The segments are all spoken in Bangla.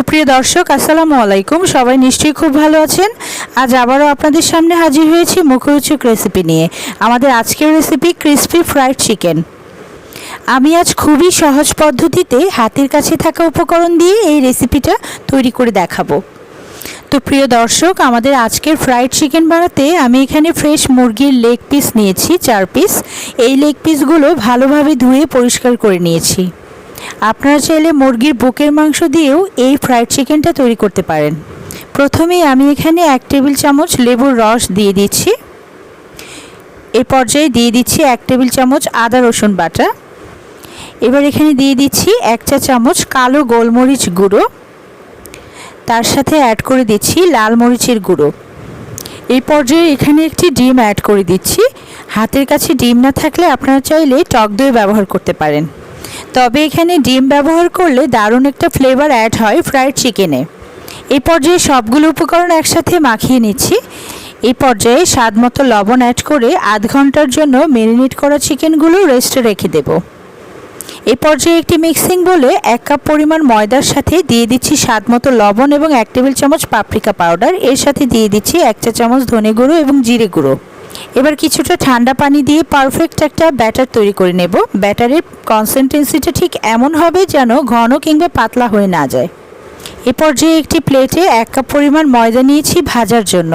সুপ্রিয় দর্শক, আসসালামু আলাইকুম। সবাই নিশ্চয়ই খুব ভালো আছেন। আজ আবারও আপনাদের সামনে হাজির হয়েছি মুখরোচক রেসিপি নিয়ে। আমাদের আজকের রেসিপি ক্রিসপি ফ্রাইড চিকেন আমি আজ খুবই সহজ পদ্ধতিতে হাতের কাছে থাকা উপকরণ দিয়ে এই রেসিপিটা তৈরি করে দেখাবো। তো প্রিয় দর্শক, আমাদের আজকের ফ্রাইড চিকেন বানাতে আমি এখানে ফ্রেশ মুরগির লেগ পিস নিয়েছি, চার পিস এই লেগ পিসগুলো ভালোভাবে ধুয়ে পরিষ্কার করে নিয়েছি। আপনারা চাইলে মুরগির বুকের মাংস দিয়েও এই ফ্রাইড চিকেনটা তৈরি করতে পারেন। প্রথমেই আমি এখানে এক টেবিল চামচ লেবুর রস দিয়ে দিচ্ছি। এ পর্যায়ে দিয়ে দিচ্ছি এক টেবিল চামচ আদা রসুন বাটা। এবার এখানে দিয়ে দিচ্ছি এক চা চামচ কালো গোলমরিচ গুঁড়ো। তার সাথে অ্যাড করে দিচ্ছি লাল মরিচের গুঁড়ো। এই পর্যায়ে এখানে একটি ডিম অ্যাড করে দিচ্ছি। হাতের কাছে ডিম না থাকলে আপনারা চাইলে টক দই ব্যবহার করতে পারেন। তবে এখানে ডিম ব্যবহার করলে দারুণ একটা ফ্লেভার অ্যাড হয় ফ্রাইড চিকেনে এই পর্যায়ে সবগুলো উপকরণ একসাথে মাখিয়ে নিচ্ছি। এই পর্যায়ে স্বাদ মতো লবণ অ্যাড করে আধ ঘণ্টার জন্য ম্যারিনেট করা চিকেনগুলো রেস্টে রেখে দেবো। এই পর্যায়ে একটি মিক্সিং বলে এক কাপ পরিমাণ ময়দার সাথে দিয়ে দিচ্ছি স্বাদ মতো লবণ এবং এক টেবিল চামচ পাপরিকা পাউডার এর সাথে দিয়ে দিচ্ছি এক চা চামচ ধনে গুঁড়ো এবং জিরে গুঁড়ো। এবার কিছুটা ঠান্ডা পানি দিয়ে পারফেক্ট একটা ব্যাটার তৈরি করে নেব। ব্যাটারের কনসিস্টেন্সিটা ঠিক এমন হবে যেন ঘন কিংবা পাতলা হয়ে না যায়। এ পর্যায়ে একটি প্লেটে এক কাপ পরিমাণ ময়দা নিয়েছি ভাজার জন্য।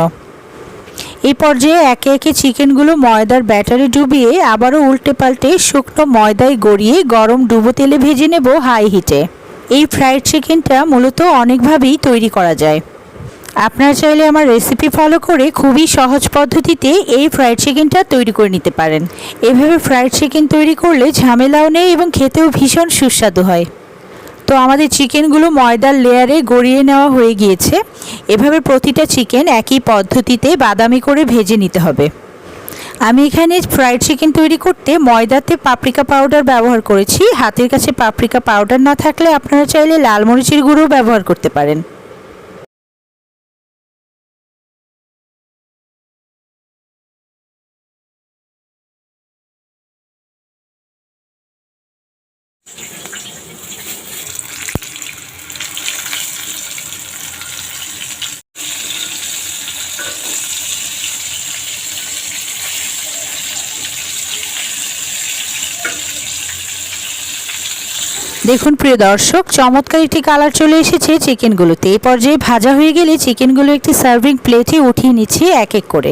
এই পর্যায়ে একে একে চিকেনগুলো ময়দার ব্যাটারে ডুবিয়ে আবারও উল্টে পাল্টে শুকনো ময়দায় গড়িয়ে গরম ডুবো তেলে ভেজে নেব হাই হিটে এই ফ্রাইড চিকেনটা মূলত অনেকভাবেই তৈরি করা যায়। আপনারা চাইলে আমার রেসিপি ফলো করে খুবই সহজ পদ্ধতিতে এই ফ্রাইড চিকেনটা তৈরি করে নিতে পারেন। এভাবে ফ্রাইড চিকেন তৈরি করলে ঝামেলাও নেই এবং খেতেও ভীষণ সুস্বাদু হয়। তো আমাদের চিকেনগুলো ময়দার লেয়ারে গড়িয়ে নেওয়া হয়ে গিয়েছে। এভাবে প্রতিটা চিকেন একই পদ্ধতিতে বাদামি করে ভেজে নিতে হবে। আমি এখানে ফ্রাইড চিকেন তৈরি করতে ময়দাতে পাপরিকা পাউডার ব্যবহার করেছি। হাতের কাছে পাপরিকা পাউডার না থাকলে আপনারা চাইলে লাল মরিচের গুঁড়ো ব্যবহার করতে পারেন। দেখুন, প্রিয় দর্শক, চমৎকার একটি কালার চলে এসেছে চিকেনগুলোতে। এই পর্যায়ে ভাজা হয়ে গেলে চিকেনগুলো একটি সার্ভিং প্লেটে উঠিয়ে নিচ্ছি এক এক করে।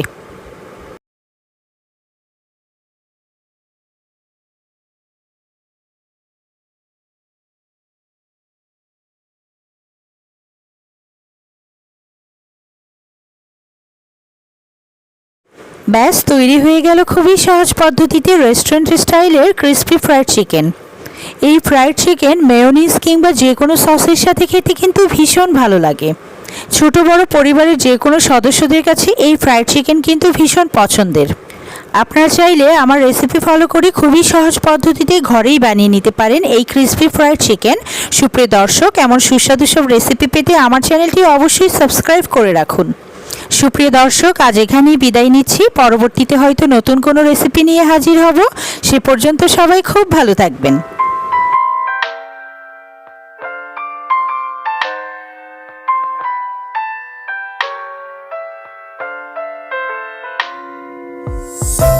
ব্যাস, তৈরি হয়ে গেল খুবই সহজ পদ্ধতিতে রেস্টুরেন্ট স্টাইলের ক্রিস্পি ফ্রাইড চিকেন এই ফ্রাইড চিকেন মেয়োনিজ কিংবা যে কোনো সসের সাথে খেতে কিন্তু ভীষণ ভালো লাগে। ছোট, বড় পরিবারের যে কোনো সদস্যদের কাছে এই ফ্রাইড চিকেন কিন্তু ভীষণ পছন্দের। আপনারা চাইলে আমার রেসিপি ফলো করে খুবই সহজ পদ্ধতিতে ঘরেই বানিয়ে নিতে পারেন এই ক্রিসপি ফ্রাইড চিকেন সুপ্রিয় দর্শক, এমন সুস্বাদু সব রেসিপি পেতে আমার চ্যানেলটি অবশ্যই সাবস্ক্রাইব করে রাখুন। সুপ্রিয় দর্শক, আজ এখানেই বিদায় নিচ্ছি। পরবর্তীতে হয়তো নতুন কোনো রেসিপি নিয়ে হাজির হব। সে পর্যন্ত সবাই খুব ভালো থাকবেন। Bye.